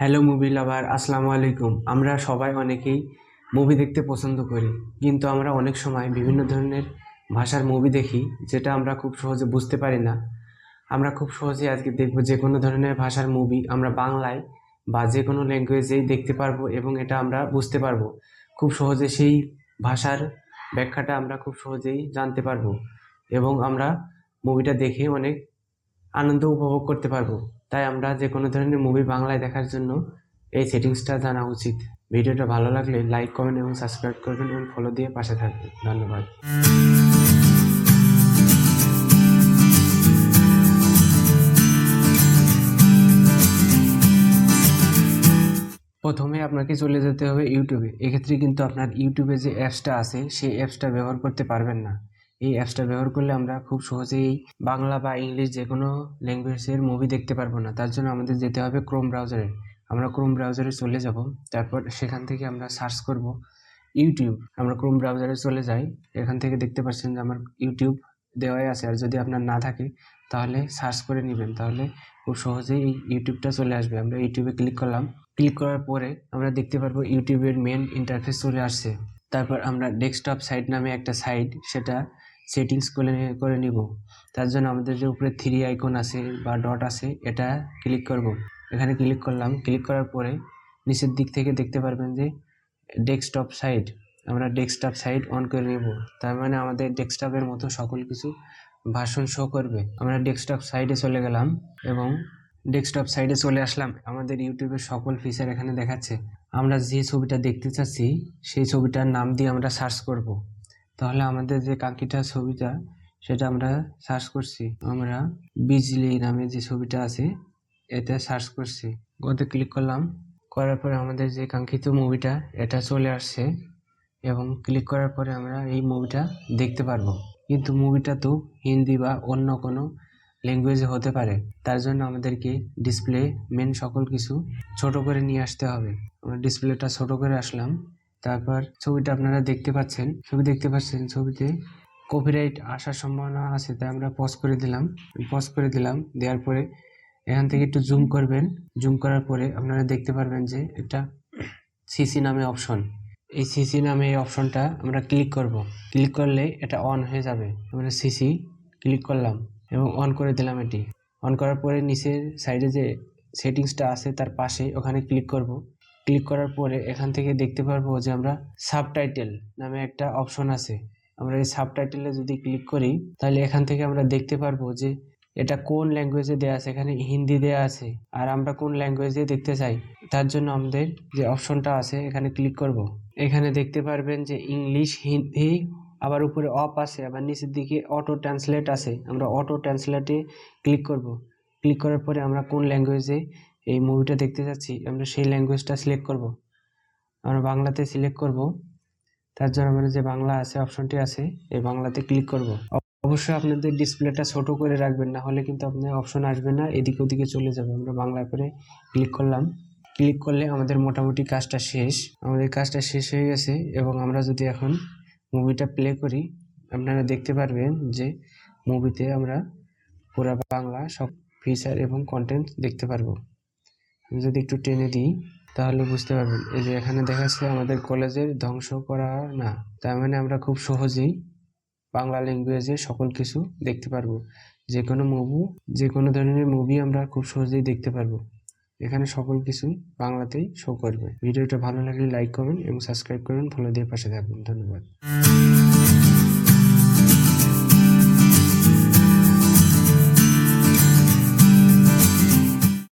Hello movie lover আসসালামু আলাইকুম। আমরা সবাই অনেকেই মুভি দেখতে পছন্দ করি, কিন্তু আমরা অনেক সময় বিভিন্ন ধরনের ভাষার মুভি দেখি, যেটা আমরা খুব সহজে বুঝতে পারি না। আমরা খুব সহজে আজকে দেখব যে কোনো ধরনের ভাষার মুভি আমরা বাংলায় বা যে কোনো ল্যাঙ্গুয়েজেই দেখতে পারব এবং এটা আমরা বুঝতে পারব। খুব সহজে সেই ভাষার ব্যাখ্যাটা আমরা খুব সহজেই জানতে পারব এবং আমরা মুভিটা দেখে অনেক আনন্দ উপভোগ করতে পারব। তাই আমরা যে কোনো ধরনের মুভি বাংলায় দেখার জন্য এই সেটিংসটা জানা উচিত। ভিডিওটা ভালো লাগলে লাইক কমেন্ট এবং সাবস্ক্রাইব করবেন এবং ফলো দিয়ে পাশে থাকবেন। ধন্যবাদ। প্রথমে আপনাকে চলে যেতে হবে ইউটিউবে এক্ষেত্রে কিন্তু আপনার ইউটিউবে যে অ্যাপসটা আছে, সেই অ্যাপসটা ব্যবহার করতে পারবেন না। এই অ্যাপসটা ব্যবহার করলে আমরা খুব সহজেই বাংলা বা ইংলিশ যে কোনো ল্যাঙ্গুয়েজের মুভি দেখতে পারব না। তার জন্য আমাদের যেতে হবে ক্রোম ব্রাউজারে আমরা ক্রোম ব্রাউজারে চলে যাব। তারপর সেখান থেকে আমরা সার্চ করব ইউটিউব আমরা ক্রোম ব্রাউজারে চলে যাই। এখান থেকে দেখতে পাচ্ছেন যে আমার ইউটিউব দেওয়াই আছে। আর যদি আপনার না থাকে, তাহলে সার্চ করে নেবেন। তাহলে খুব সহজেই এই ইউটিউবটা চলে আসবে। আমরা ইউটিউবে ক্লিক করলাম। ক্লিক করার পরে আমরা দেখতে পারব ইউটিউবের মেন ইন্টারফেস চলে আসছে। তারপর আমরা ডেস্কটপ সাইট নামে একটা সাইট সেটা সেটিংস করে করে নিব। তার জন্য আমাদের যে উপরে থ্রি আইকন আছে বা ডট আছে, এটা ক্লিক করব। এখানে ক্লিক করলাম। ক্লিক করার পরে নিচের দিক থেকে দেখতে পারবেন যে ডেস্কটপ সাইট আমরা ডেস্কটপ সাইট অন করে নেব। তার মানে আমাদের ডেস্কটপের মতো সকল কিছু ভাষণ শো করবে। আমরা ডেস্কটপ সাইডে চলে গেলাম এবং ডেস্কটপ সাইডে চলে আসলাম। আমাদের ইউটিউবের সকল ফিচার এখানে দেখাচ্ছে। আমরা যে ছবিটা দেখতে চাচ্ছি, সেই ছবিটার নাম দিয়ে আমরা সার্চ করব। তাহলে আমাদের যে কাঙ্ক্ষিত ছবিটা, সেটা আমরা সার্চ করছি। আমরা বিজলি নামে যে ছবিটা আছে, এটা সার্চ করছি। ওতে ক্লিক করলাম। করার পরে আমাদের যে কাঙ্ক্ষিত মুভিটা এটা চলে আসছে। এবং ক্লিক করার পরে আমরা এই মুভিটা দেখতে পারব। কিন্তু মুভিটা তো হিন্দি বা অন্য কোনো ল্যাঙ্গুয়েজে হতে পারে। তার জন্য আমাদেরকে ডিসপ্লে মেন সকল কিছু ছোট করে নিয়ে আসতে হবে। আমরা ডিসপ্লেটা ছোট করে আসলাম। তারপর ছবিটা আপনারা দেখতে পাচ্ছেন। ছবি দেখতে পাচ্ছেন ছবিতে কপিরাইট আসার সম্ভাবনা আছে, তাই আমরা পজ করে দিলাম। পজ করে দিলাম, দেওয়ার পরে এখান থেকে একটু জুম করবেন। জুম করার পরে আপনারা দেখতে পারবেন যে একটা সিসি নামে অপশন এই সিসি নামে এই অপশনটা আমরা ক্লিক করব। ক্লিক করলে এটা অন হয়ে যাবে। আমরা সিসি ক্লিক করলাম এবং অন করে দিলাম এটি। অন করার পরে নিচের সাইডে যে সেটিংসটা আছে, তার পাশে ওখানে ক্লিক করব। ক্লিক করার পরে এখান থেকে দেখতে পারব যে আমরা সাবটাইটেল নামে একটা অপশন আছে। আমরা এই সাবটাইটেলে যদি ক্লিক করি, তাহলে এখান থেকে আমরা দেখতে পারব যে এটা কোন ল্যাঙ্গুয়েজে দেওয়া আছে, এখানে হিন্দি দেওয়া আছে, আর আমরা কোন ল্যাঙ্গুয়েজে দেখতে চাই। তার জন্য আমাদের যে অপশনটা আছে, এখানে ক্লিক করব। এখানে দেখতে পারবেন যে ইংলিশ হিন্দি আবার উপরে অফ আছে, আবার নিচের দিকে অটো ট্রান্সলেট আছে। আমরা অটো ট্রান্সলেটে ক্লিক করব। ক্লিক করার পরে আমরা কোন ল্যাঙ্গুয়েজে এই মুভিটা দেখতে যাচ্ছি, আমরা সেই ল্যাঙ্গুয়েজটা সিলেক্ট করব। আমরা বাংলাতে সিলেক্ট করব। তার জন্য আমাদের যে বাংলা আছে অপশনটি আছে, এই বাংলাতে ক্লিক করব। অবশ্যই আপনাদের ডিসপ্লেটা ছোট করে রাখবেন, না হলে কিন্তু আপনার অপশন আসবে না, এদিকে ওদিকে চলে যাবে। আমরা বাংলা করে ক্লিক করলাম। ক্লিক করলে আমাদের মোটামুটি কাজটা শেষ। আমাদের কাজটা শেষ হয়ে গেছে এবং আমরা যদি এখন মুভিটা প্লে করি, আপনারা দেখতে পারবেন যে মুভিতে আমরা পুরা বাংলা সব ফিচার এবং কন্টেন্ট দেখতে পারব। যদি একটু টেনে দিই, তাহলে বুঝতে পারবেন। এই যে এখানে দেখাচ্ছে আমাদের কলেজের ধ্বংস করা না, তার মানে আমরা খুব সহজেই বাংলা ল্যাঙ্গুয়েজে সকল কিছু দেখতে পারব। যে কোনো মুভি যে কোনো ধরনের মুভি আমরা খুব সহজেই দেখতে পারব। এখানে সকল কিছুই বাংলাতেই শো করবে। ভিডিওটা ভালো লাগলে লাইক করবেন এবং সাবস্ক্রাইব করবেন ফলো দিয়ে পাশে থাকবেন ধন্যবাদ।